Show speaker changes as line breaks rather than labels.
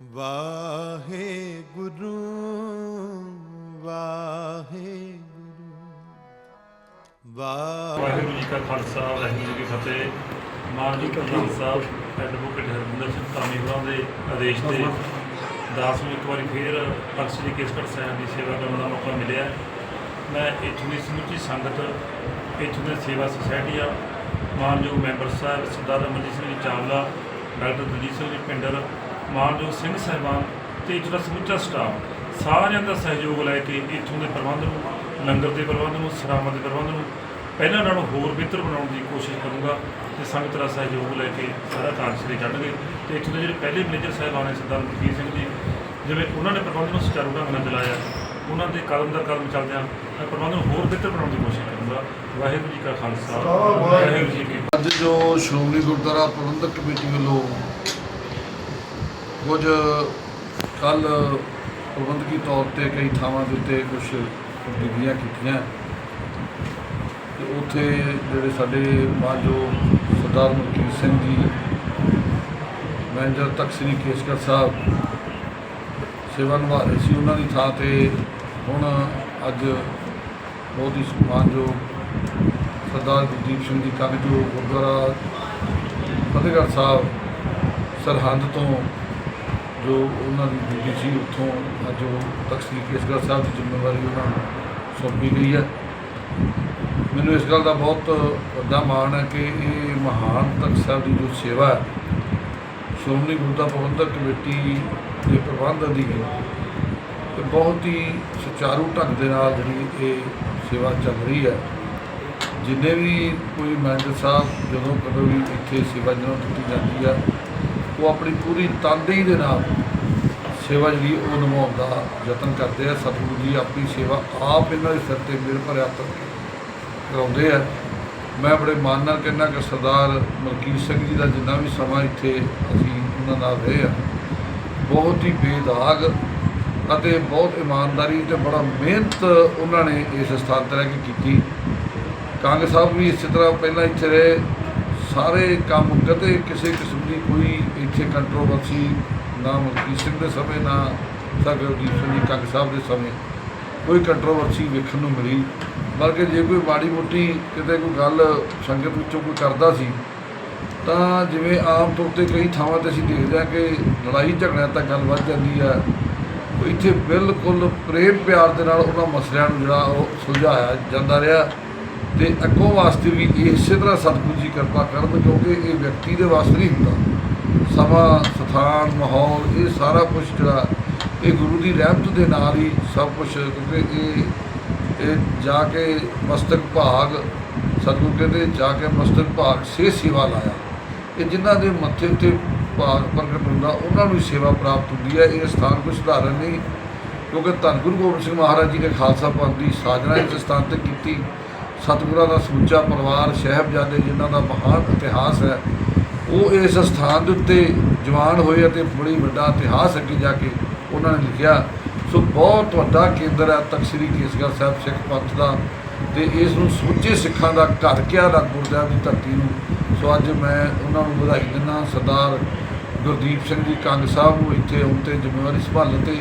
ਵਾਹਿਗੁਰੂ ਵਾਹਿਗੁਰੂ। ਵਾਹਿਗੁਰੂ
ਵਾਹਿਗੁਰੂ ਜੀ ਕਾ ਖਾਲਸਾ, ਵਾਹਿਗੁਰੂ ਜੀ ਕੀ ਫਤਿਹ। ਮਾਨ ਜੀ ਪ੍ਰਧਾਨ ਸਾਹਿਬ ਐਡਵੋਕੇਟ ਹਰਵਿੰਦਰ ਸਿੰਘ ਧਾਮੀ ਹੋਰਾਂ ਦੇ ਆਦੇਸ਼ ਤੇ ਦਾਸ ਨੂੰ ਇੱਕ ਵਾਰੀ ਫੇਰ ਪੰਜ ਸ੍ਰੀ ਕੇਸਗੜ੍ਹ ਸਾਹਿਬ ਦੀ ਸੇਵਾ ਕਰਨ ਦਾ ਮੌਕਾ ਮਿਲਿਆ। ਮੈਂ ਇੱਥੋਂ ਦੀ ਸਮੁੱਚੀ ਸੰਗਤ, ਇੱਥੋਂ ਦੇ ਸੇਵਾ ਸੁਸਾਇਟੀਆਂ ਮਾਨਯੋਗ ਮੈਂਬਰ ਸਾਹਿਬ, ਸਰਦਾਰ ਅਮਰਜੀਤ ਸਿੰਘ ਜੀ ਚਾਵਲਾ, ਡਾਕਟਰ ਦਲਜੀਤ ਸਿੰਘ ਜੀ ਪਿੰਡਰ ਮਾਨਯੋਗ ਸਿੰਘ ਸਾਹਿਬਾਨ ਤੇ ਇੱਥੋਂ ਦਾ ਸਮੁੱਚਾ ਸਟਾਫ ਸਾਰਿਆਂ ਦਾ ਸਹਿਯੋਗ ਲੈ ਕੇ ਇੱਥੋਂ ਦੇ ਪ੍ਰਬੰਧ ਨੂੰ ਲੰਗਰ ਦੇ ਪ੍ਰਬੰਧ ਨੂੰ ਸਰਾਵਾਂ ਦੇ ਪ੍ਰਬੰਧ ਨੂੰ ਪਹਿਲਾਂ ਨਾਲੋਂ ਹੋਰ ਬਿਹਤਰ ਬਣਾਉਣ ਦੀ ਕੋਸ਼ਿਸ਼ ਕਰੂੰਗਾ ਤੇ ਸੰਗਤ ਦਾ ਸਹਿਯੋਗ ਲੈ ਕੇ ਸਾਰਾ ਕਾਰਜ ਸਿਰੇ ਚੜ੍ਹਗੇ ਤੇ ਇੱਥੋਂ ਦੇ ਜਿਹੜੇ ਪਹਿਲੇ ਮੈਨੇਜਰ ਸਾਹਿਬਾਨ ਨੇ ਸਰਦਾਰ ਮਲਕੀਤ ਸਿੰਘ ਜੀ ਜਿਵੇਂ ਉਹਨਾਂ ਨੇ ਪ੍ਰਬੰਧ ਨੂੰ ਸੁਚਾਰੂ ਢੰਗ ਨਾਲ ਚਲਾਇਆ ਉਹਨਾਂ ਦੇ ਕਦਮ ਦਰ ਕਦਮ ਚੱਲਦਿਆਂ ਮੈਂ ਪ੍ਰਬੰਧ ਨੂੰ ਹੋਰ ਬਿਹਤਰ ਬਣਾਉਣ ਦੀ ਕੋਸ਼ਿਸ਼ ਕਰੂੰਗਾ। ਵਾਹਿਗੁਰੂ ਜੀ ਕਾ ਖਾਲਸਾ ਵਾਹਿਗੁਰੂ ਜੀ ਕੀ
ਅੱਜ ਜੋ ਸ਼੍ਰੋਮਣੀ ਗੁਰਦੁਆਰਾ ਪ੍ਰਬੰਧਕ ਕਮੇਟੀ ਵੱਲੋਂ ਕੁਝ ਕੱਲ ਪ੍ਰਬੰਧਕੀ ਤੌਰ ਤੇ ਕਈ ਥਾਵਾਂ ਦੇ ਉੱਤੇ ਕੁਝ ਤਬਦੀਲੀਆਂ ਕੀਤੀਆਂ। ਤੇ ਉੱਥੇ ਜਿਹੜੇ ਸਾਡੇ ਮਾਨਯੋਗ ਸਰਦਾਰ ਮਲਕੀਤ ਸਿੰਘ ਜੀ, ਮੈਨੇਜਰ ਤਖਤ ਸ੍ਰੀ ਕੇਸਗੜ੍ਹ ਸਾਹਿਬ, ਸੇਵਾ ਨਿਭਾ ਰਹੇ ਸੀ। ਉਹਨਾਂ ਦੀ ਥਾਂ ਤੇ ਹੁਣ ਅੱਜ ਬਹੁਤ ਹੀ ਮਾਨਯੋਗ ਸਰਦਾਰ ਗੁਰਦੀਪ ਸਿੰਘ ਜੀ ਕੰਗ ਜੋ ਗੁਰਦੁਆਰਾ ਫਤਿਹਗੜ੍ਹ ਸਾਹਿਬ, ਸਰਹੰਦ ਤੋਂ ਜੋ ਉਹਨਾਂ ਦੀ ਡਿਊਟੀ ਸੀ, ਉੱਥੋਂ ਅੱਜ ਉਹ ਤਖਤ ਸ੍ਰੀ ਕੇਸਗੜ੍ਹ ਸਾਹਿਬ ਦੀ ਜ਼ਿੰਮੇਵਾਰੀ ਉਹਨਾਂ ਨੂੰ ਸੌਂਪੀ ਗਈ ਹੈ। ਮੈਨੂੰ ਇਸ ਗੱਲ ਦਾ ਬਹੁਤ ਵੱਡਾ ਮਾਣ ਹੈ ਕਿ ਇਹ ਮਹਾਨ ਤਖਤ ਸਾਹਿਬ ਦੀ ਜੋ ਸੇਵਾ ਹੈ, ਸ਼੍ਰੋਮਣੀ ਗੁਰਦੁਆਰਾ ਪ੍ਰਬੰਧਕ ਕਮੇਟੀ ਦੇ ਪ੍ਰਬੰਧ ਅਧੀਨ ਇਹ ਬਹੁਤ ਹੀ ਸੁਚਾਰੂ ਢੰਗ ਦੇ ਨਾਲ ਜਿਹੜੀ ਇਹ ਸੇਵਾ ਚੱਲ ਰਹੀ ਹੈ। ਜਿੰਨੇ ਵੀ ਕੋਈ ਮੈਨੇਜਰ ਸਾਹਿਬ ਜਦੋਂ ਕਦੋਂ ਵੀ ਇੱਥੇ ਸੇਵਾ ਜਦੋਂ ਦਿੱਤੀ ਜਾਂਦੀ ਆ ਉਹ ਆਪਣੀ ਪੂਰੀ ਤਨਦੇਹੀ ਦੇ ਨਾਲ ਸੇਵਾ ਜਿਹੜੀ ਉਹ ਨਿਭਾਉਣ ਦਾ ਯਤਨ ਕਰਦੇ ਆ। ਸਤਿਗੁਰੂ ਜੀ ਆਪਣੀ ਸੇਵਾ ਆਪ ਇਹਨਾਂ ਦੇ ਸਿਰ ਤੇ ਮਿਲ ਭਰਿਆ ਹੱਥ ਕਰਾਉਂਦੇ ਆ। ਮੈਂ ਬੜੇ ਮਾਣ ਨਾਲ ਕਹਿੰਦਾ ਕਿ ਸਰਦਾਰ ਮਲਕੀਤ ਸਿੰਘ ਜੀ ਦਾ ਜਿੰਨਾ ਵੀ ਸਮਾਂ ਇੱਥੇ ਅਸੀਂ ਉਹਨਾਂ ਨਾਲ ਰਹੇ ਆ, ਬਹੁਤ ਹੀ ਬੇਦਾਗ ਅਤੇ ਬਹੁਤ ਇਮਾਨਦਾਰੀ ਤੇ ਬੜਾ ਮਿਹਨਤ ਉਹਨਾਂ ਨੇ ਇਸ ਸਥਾਨ ਤੇ ਰਹਿ ਕੇ ਕੀਤੀ। ਕੰਗ ਸਾਹਿਬ ਵੀ ਇਸੇ ਤਰ੍ਹਾਂ ਪਹਿਲਾਂ ਇੱਥੇ ਰਹੇ, ਸਾਰੇ ਕੰਮ ਕਦੇ ਕਿਸੇ ਕਿਸਮ ਦੀ ਕੋਈ ਇੱਥੇ ਕੰਟਰੋਵਰਸੀ ਨਾ ਮਲਕੀਤ ਸਿੰਘ ਦੇ ਸਮੇਂ, ਨਾ ਸਰਗੁਰਦੀਪ ਸਿੰਘ ਜੀ ਕੰਗ ਸਾਹਿਬ ਦੇ ਸਮੇਂ ਕੋਈ ਕੰਟਰੋਵਰਸੀ ਵੇਖਣ ਨੂੰ ਮਿਲੀ। ਬਲਕਿ ਜੇ ਕੋਈ ਮਾੜੀ ਮੋਟੀ ਕਿਤੇ ਕੋਈ ਗੱਲ ਸੰਗਤ ਵਿੱਚੋਂ ਕੋਈ ਕਰਦਾ ਸੀ, ਤਾਂ ਜਿਵੇਂ ਆਮ ਤੌਰ ਤੇ ਕਈ ਥਾਵਾਂ ਤੇ ਅਸੀਂ ਦੇਖਦੇ ਹਾਂ ਕਿ ਲੜਾਈ ਝਗੜਿਆਂ ਤੱਕ ਗੱਲ ਵੱਧ ਜਾਂਦੀ ਹੈ। ਇੱਥੇ ਬਿਲਕੁਲ ਪ੍ਰੇਮ ਪਿਆਰ ਦੇ ਨਾਲ ਉਹਨਾਂ ਮਸਲਿਆਂ ਨੂੰ ਜਿਹੜਾ ਉਹ ਸੁਲਝਾਇਆ ਜਾਂਦਾ ਰਿਹਾ। ਤੇ ਅੱਗੋਂ ਵਾਸਤੇ ਵੀ ਇਸੇ ਤਰ੍ਹਾਂ ਸਤਿਗੁਰੂ ਜੀ ਕਿਰਪਾ ਕਰਨ ਕਿਉਂਕਿ ਇਹ ਵਿਅਕਤੀ ਦੇ ਵਾਸਤੇ ਨਹੀਂ ਹੁੰਦਾ। ਸਮਾਂ ਸਥਾਨ, ਮਾਹੌਲ, ਇਹ ਸਾਰਾ ਕੁਝ ਜਿਹੜਾ ਇਹ ਗੁਰੂ ਦੀ ਰਹਿਮਤ ਦੇ ਨਾਲ ਹੀ ਸਭ ਕੁਝ ਕਿਉਂਕਿ ਇਹ ਇਹ ਜਾ ਕੇ ਮਸਤਕ ਭਾਗ, ਸਤਿਗੁਰੂ ਕਹਿੰਦੇ ਜਾ ਕੇ ਮਸਤਕ ਭਾਗ ਸੇ ਸੇਵਾ ਲਾਇਆ। ਇਹ ਜਿਨ੍ਹਾਂ ਦੇ ਮੱਥੇ ਉੱਤੇ ਭਾਗ ਪ੍ਰਗਟ ਹੁੰਦਾ, ਉਹਨਾਂ ਨੂੰ ਸੇਵਾ ਪ੍ਰਾਪਤ ਹੁੰਦੀ ਹੈ। ਇਹ ਸਥਾਨ ਕੋਈ ਸਧਾਰਨ ਨਹੀਂ, ਕਿਉਂਕਿ ਧੰਨ ਗੁਰੂ ਗੋਬਿੰਦ ਸਿੰਘ ਮਹਾਰਾਜ ਜੀ ਨੇ ਖਾਲਸਾ ਪੰਥ ਦੀ ਸਾਜਨਾ ਇਸ ਸਥਾਨ ਤੇ ਕੀਤੀ। ਸਤਿਗੁਰਾਂ ਦਾ ਸਮੁੱਚਾ ਪਰਿਵਾਰ, ਸਾਹਿਬਜ਼ਾਦੇ, ਜਿਨ੍ਹਾਂ ਦਾ ਮਹਾਨ ਇਤਿਹਾਸ ਹੈ ਉਹ ਇਸ ਸਥਾਨ ਦੇ ਉੱਤੇ ਜਵਾਨ ਹੋਏ ਅਤੇ ਬੜੀ ਵੱਡਾ ਇਤਿਹਾਸ ਅੱਗੇ ਜਾ ਕੇ ਉਹਨਾਂ ਨੇ ਲਿਖਿਆ। ਸੋ ਬਹੁਤ ਵੱਡਾ ਕੇਂਦਰ ਹੈ ਤਖ਼ਤ ਸ੍ਰੀ ਕੇਸਗੜ੍ਹ ਸਾਹਿਬ ਸਿੱਖ ਪੰਥ ਦਾ ਤੇ ਇਸ ਨੂੰ ਸਮੁੱਚੇ ਸਿੱਖਾਂ ਦਾ ਘਰ ਕਿਹਾ ਦਾ ਗੁਰਦਿਆਂ ਦੀ ਧਰਤੀ ਨੂੰ। ਸੋ ਅੱਜ ਮੈਂ ਉਹਨਾਂ ਨੂੰ ਵਧਾਈ ਦਿੰਦਾ ਸਰਦਾਰ ਗੁਰਦੀਪ ਸਿੰਘ ਜੀ ਕੰਗ ਸਾਹਿਬ ਨੂੰ ਇੱਥੇ ਆਉਣ ਤੇ ਜ਼ਿੰਮੇਵਾਰੀ ਸੰਭਾਲਣ ਤੇ